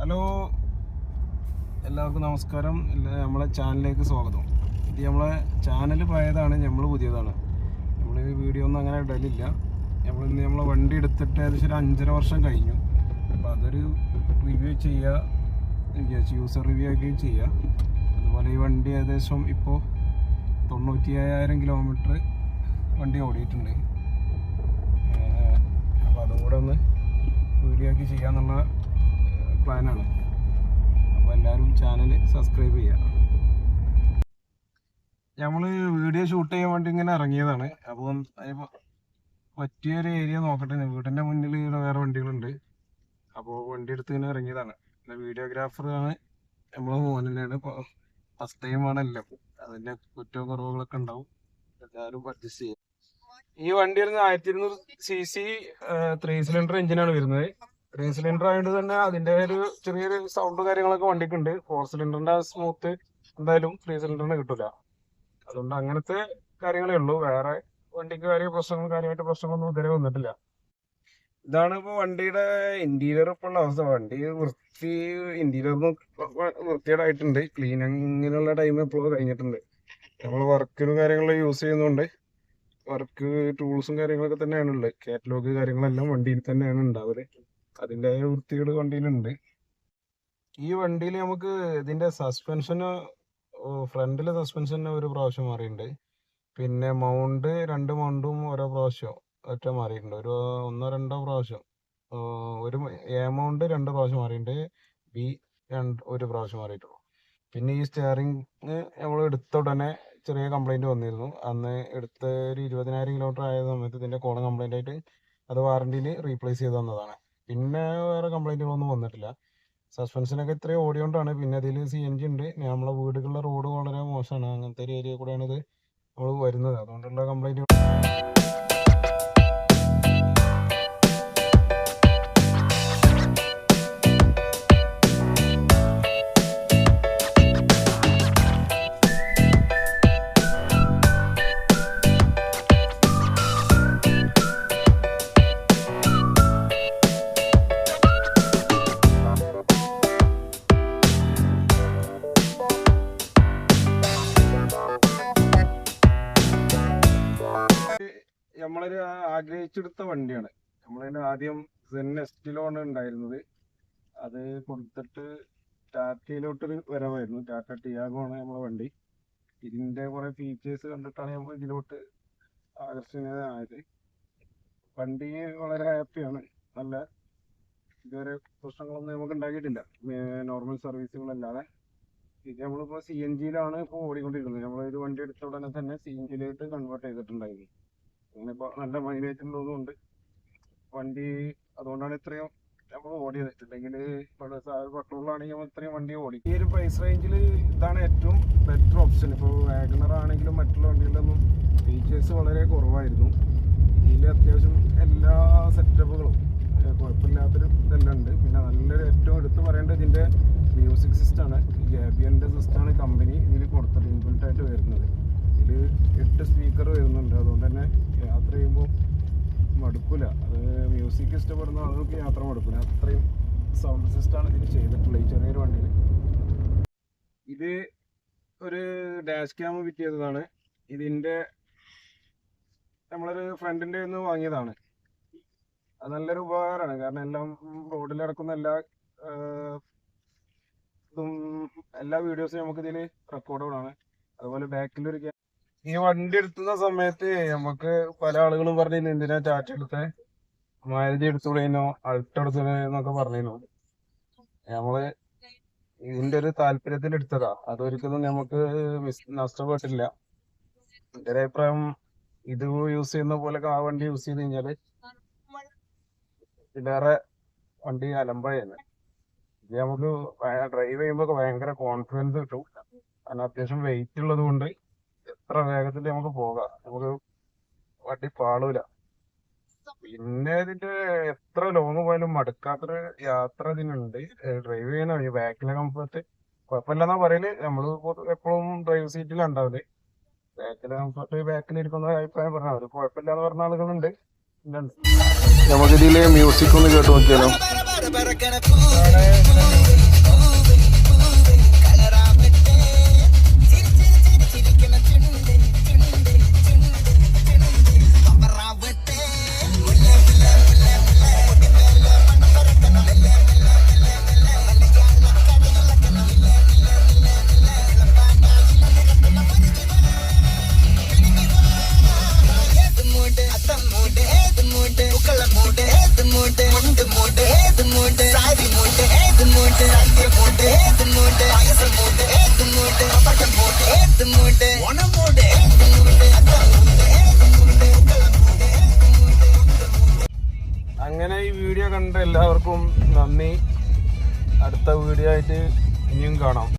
Hello. എല്ലാവർക്കും നമസ്കാരം. നമ്മളെ ചാനലിലേക്ക് സ്വാഗതം. ഇത് നമ്മളെ ചാനൽ പഴയതാണ് നമ്മൾ പുതിയതാണ്. നമ്മൾ ഈ വീഡിയോ ഒന്നും അങ്ങനെ ഇടലില്ല. നമ്മൾ ഇന്ന് നമ്മളെ വണ്ടി എടുത്തിട്ട് ഏകദേശം ഒരു അഞ്ചര വർഷം കഴിഞ്ഞു. അപ്പോൾ അതൊരു റിവ്യൂ ചെയ്യുക വിചാരിച്ചു യൂസർ റിവ്യൂ ആക്കുകയും ചെയ്യുക അതുപോലെ ഈ വണ്ടി ഏകദേശം ഇപ്പോൾ തൊണ്ണൂറ്റി അയ്യായിരം കിലോമീറ്റർ വണ്ടി ഓടിയിട്ടുണ്ട്. അപ്പോൾ അതും കൂടെ ഒന്ന് വീഡിയോ ആക്കി ചെയ്യാന്നുള്ള പ്ലാനാണ് അപ്പോൾ എല്ലാവരും ചാനൽ സബ്സ്ക്രൈബ് ചെയ്യുക നമ്മൾ വീഡിയോ ഷൂട്ട് ചെയ്യാൻ വേണ്ടി ഇങ്ങനെ ഇറങ്ങിയതാണ്. അതിപ്പോൾ പറ്റിയൊരു ഏരിയ നോക്കട്ടെ. വീടിന്റെ മുന്നിൽ വേറെ വണ്ടികളുണ്ട്. അപ്പോൾ വണ്ടി എടുത്ത് ഇങ്ങനെ ഇറങ്ങിയതാണ്. വീഡിയോഗ്രാഫർ ആണ്. നമ്മളെ തന്നെയാണ് ഫസ്റ്റ് ടൈമാണ് ആണല്ലോ അതിന്റെ കുറ്റവും കുറവുകളൊക്കെ ഉണ്ടാവും. എല്ലാവരും അഡ്ജസ്റ്റ് ചെയ്യും. ഈ വണ്ടി വരുന്നത് ആയിരത്തി ഇരുന്നൂറ് സി സി ത്രീ സിലിണ്ടർ എഞ്ചിനാണ് വരുന്നത്. ത്രീ സിലിണ്ടർ ആയതുകൊണ്ട് തന്നെ അതിന്റെ ഒരു ചെറിയൊരു സൗണ്ട് കാര്യങ്ങളൊക്കെ വണ്ടിക്ക് ഉണ്ട് ഫോർ സിലിണ്ടറിന്റെ സ്മൂത്ത് എന്തായാലും ത്രീ സിലിണ്ടറിന് കിട്ടൂല. അതുകൊണ്ട് അങ്ങനത്തെ കാര്യങ്ങളേ ഉള്ളൂ. വേറെ വണ്ടിക്ക് കാര്യ പ്രശ്നങ്ങൾ കാര്യമായിട്ട് പ്രശ്നങ്ങളൊന്നും ഇതുവരെ വന്നിട്ടില്ല. ഇതാണ് ഇപ്പൊ വണ്ടിയുടെ ഇന്റീരിയർ ഇപ്പോൾ ഉള്ള അവസ്ഥ. വണ്ടി വൃത്തി ഇന്റീരിയർ വൃത്തിയേടായിട്ടുണ്ട് ക്ലീനിങ്ങിനുള്ള ടൈം ഇപ്പോൾ കഴിഞ്ഞിട്ടുണ്ട്. നമ്മൾ വർക്കിനും കാര്യങ്ങളും യൂസ് ചെയ്യുന്നതുകൊണ്ട് വർക്ക് ടൂൾസും കാര്യങ്ങളൊക്കെ തന്നെയാണ് ഉള്ളത് കാറ്റലോഗ് കാര്യങ്ങളെല്ലാം വണ്ടിയിൽ തന്നെയാണ് ഉണ്ടാവൽ. അതിന്റെ വൃത്തികൾ വണ്ടിയിലുണ്ട്. ഈ വണ്ടിയിൽ നമുക്ക് ഇതിന്റെ സസ്പെൻഷന് ഫ്രണ്ടിലെ സസ്പെൻഷന് ഒരു പ്രാവശ്യം മാറിയിട്ടുണ്ട്. പിന്നെ മൗണ്ട് രണ്ട് മൗണ്ടും ഓരോ പ്രാവശ്യം ഒറ്റ മാറിയിട്ടുണ്ട്. ഒരു ഒന്നോ രണ്ടോ പ്രാവശ്യം. ഒരു എ മൗണ്ട് രണ്ട് പ്രാവശ്യം മാറിയിട്ടുണ്ട്. ബി രണ്ട് ഒരു പ്രാവശ്യം മാറിയിട്ടുള്ളൂ. പിന്നെ ഈ സ്റ്റിയറിംഗ് നമ്മൾ എടുത്ത ഉടനെ ചെറിയ കംപ്ലൈന്റ് വന്നിരുന്നു. അന്ന് എടുത്ത ഒരു ഇരുപതിനായിരം കിലോമീറ്റർ ആയ സമയത്ത് ഇതിന്റെ കോളം കംപ്ലൈന്റ് ആയിട്ട് അത് വാറണ്ടിയിൽ റീപ്ലേസ് ചെയ്ത് തന്നതാണ്. പിന്നെ വേറെ കംപ്ലൈന്റുകളൊന്നും വന്നിട്ടില്ല. സസ്പെൻഷനൊക്കെ ഇത്രയും ഓടിയോണ്ടാണ്. പിന്നെ അതിൽ സി എൻ ജി ഉണ്ട്. നമ്മളെ വീടുകളിലെ റോഡ് വളരെ മോശമാണ്. അങ്ങനത്തെ ഒരു ഏരിയ കൂടെയാണ് ഇത് നമ്മൾ വരുന്നത്. അതുകൊണ്ടുള്ള കംപ്ലൈന്റ് നമ്മളൊരു ആഗ്രഹിച്ചെടുത്ത വണ്ടിയാണ്. നമ്മളതിന് ആദ്യം സെൻ എസ്റ്റിലോണ് ഉണ്ടായിരുന്നത്. അത് കൊടുത്തിട്ട് ടാറ്റയിലോട്ടൊരു വരവായിരുന്നു. ടാറ്റ ടിയാഗോ ആണ് നമ്മളെ വണ്ടി. ഇതിന്റെ കുറേ ഫീച്ചേഴ്സ് കണ്ടിട്ടാണ് നമ്മൾ ഇതിലോട്ട് ആകർഷണീയമായത് വണ്ടി വളരെ ഹാപ്പിയാണ് നല്ല ഇതുവരെ പ്രശ്നങ്ങളൊന്നും നമുക്ക് ഉണ്ടാക്കിയിട്ടില്ല. നോർമൽ സർവീസുകളല്ലാതെ ഇത് നമ്മളിപ്പോൾ സി എൻ ജിയിലാണ് ഇപ്പോൾ ഓടിക്കൊണ്ടിരിക്കുന്നത്. നമ്മളൊരു വണ്ടി എടുത്ത ഉടനെ തന്നെ സി എൻ ജിയിലേക്ക് കൺവേർട്ട് ചെയ്തിട്ടുണ്ടായിരുന്നു. ഇപ്പോൾ നല്ല മൈലേജ് ഉള്ളതുകൊണ്ട് വണ്ടി അതുകൊണ്ടാണ് ഇത്രയും നമ്മൾ ഓടിയത്. അല്ലെങ്കിൽ പെട്രോളാണെങ്കിൽ നമ്മൾ ഇത്രയും വണ്ടി ഓടി. ഈ ഒരു പ്രൈസ് റേഞ്ചിൽ ഇതാണ് ഏറ്റവും ബെറ്റർ ഓപ്ഷൻ ഇപ്പോൾ വാഗണർ ആണെങ്കിലും മറ്റുള്ള വണ്ടികളിലൊന്നും ഫീച്ചേഴ്സ് വളരെ കുറവായിരുന്നു. ഇതിൽ അത്യാവശ്യം എല്ലാ സെറ്റപ്പുകളും കുഴപ്പമില്ലാത്തൊരു ഇതെല്ലാം ഉണ്ട്. പിന്നെ നല്ലൊരു ഏറ്റവും എടുത്ത് പറയേണ്ടത് ഇതിന്റെ മ്യൂസിക് സിസ്റ്റമാണ് ജാബിയന്റെ സിസ്റ്റമാണ് കമ്പനി ഇതിൽ കൊടുത്തത്. ഇൻബിൽറ്റ് ആയിട്ട് വരുന്നത്. ഇതിൽ എട്ട് സ്പീക്കർ വരുന്നുണ്ട്. യാത്ര ചെയ്യുമ്പോൾ മടുക്കില്ല അത് മ്യൂസിക് ഇഷ്ടപ്പെടുന്ന ആളുകൾക്ക് യാത്ര മടുക്കില്ല അത്രയും സൗണ്ട് സിസ്റ്റമാണ് ഇതിൽ ചെയ്തിട്ടുള്ളത് ഈ ചെറിയൊരു വണ്ടിയിൽ ഇത് ഒരു ഡാഷ് ക്യാം ഫിറ്റ് ചെയ്തതാണ്. ഇതിന്റെ നമ്മളൊരു ഫ്രണ്ടിന്റെ നിന്ന് വാങ്ങിയതാണ്. അത് നല്ലൊരു ഉപകാരമാണ്. കാരണം എല്ലാം റോഡിൽ നടക്കുന്ന എല്ലാ ഇതും എല്ലാ വീഡിയോസും നമുക്കിതിൽ റെക്കോർഡാണ് അതുപോലെ ബാക്കിലൊരു ഈ വണ്ടി എടുത്തുന്ന സമയത്ത് നമുക്ക് പല ആളുകളും പറഞ്ഞു എന്തിനാ ടാറ്റ എടുത്തേ? മാരുതി എടുത്തുകൂടേനോ അൾട്ട എടുത്തുകൂടേന്നൊക്കെ പറഞ്ഞിരുന്നു. നമ്മൾ ഇതിന്റെ ഒരു താല്പര്യത്തിൽ എടുത്തതാ. അതൊരിക്കലും നമുക്ക് നഷ്ടപ്പെട്ടില്ല എന്റെ ഒരു അഭിപ്രായം ഇത് യൂസ് ചെയ്യുന്ന പോലെ ആ വണ്ടി യൂസ് ചെയ്ത് കഴിഞ്ഞാൽ ഇതിലേറെ വണ്ടി അലമ്പഴയെന്ന് ഇത് നമുക്ക് ഡ്രൈവ് ചെയ്യുമ്പോ ഭയങ്കര കോൺഫിഡൻസ് കിട്ടും. കാരണം അത്യാവശ്യം വെയിറ്റ് ഉള്ളത് കൊണ്ട് എത്ര വേഗത്തിൽ നമുക്ക് പോകാം നമുക്ക് വണ്ടി പാളൂല പിന്നെ ഇതിന്റെ എത്ര ലോങ് പോയാലും മടുക്കാത്തൊരു യാത്ര ഇതിനുണ്ട് ഡ്രൈവ് ചെയ്യാനാണ് ഈ ബാക്കിലെ കംഫർട്ട് കുഴപ്പമില്ലെന്നാ പറയൽ നമ്മൾ എപ്പോഴും ഡ്രൈവ് സീറ്റിലാണ് ഉണ്ടാവൽ ബാക്കിലെ കംഫർട്ട് ബാക്കിൽ ഇരിക്കുന്ന അഭിപ്രായം പറഞ്ഞ അവർ കുഴപ്പമില്ലാന്ന് പറഞ്ഞ ആളുകളുണ്ട് നമുക്കിതിലെ മ്യൂസിക് ഒന്ന് കേട്ട് നോക്കിയാലോ மூட்டு அள்ளி போட்டு ஏத்து மூட்டு அயசல் போட்டு ஏத்து மூட்டு பட்டம் போட்டு ஏத்து மூட்டு உணம் போட்டு ஏத்து மூட்டு അങ്ങനെ ഈ വീഡിയോ കണ്ട എല്ലാവർക്കും നന്ദി അടുത്ത വീഡിയോ ആയിട്ട് ഇനിയും കാണാം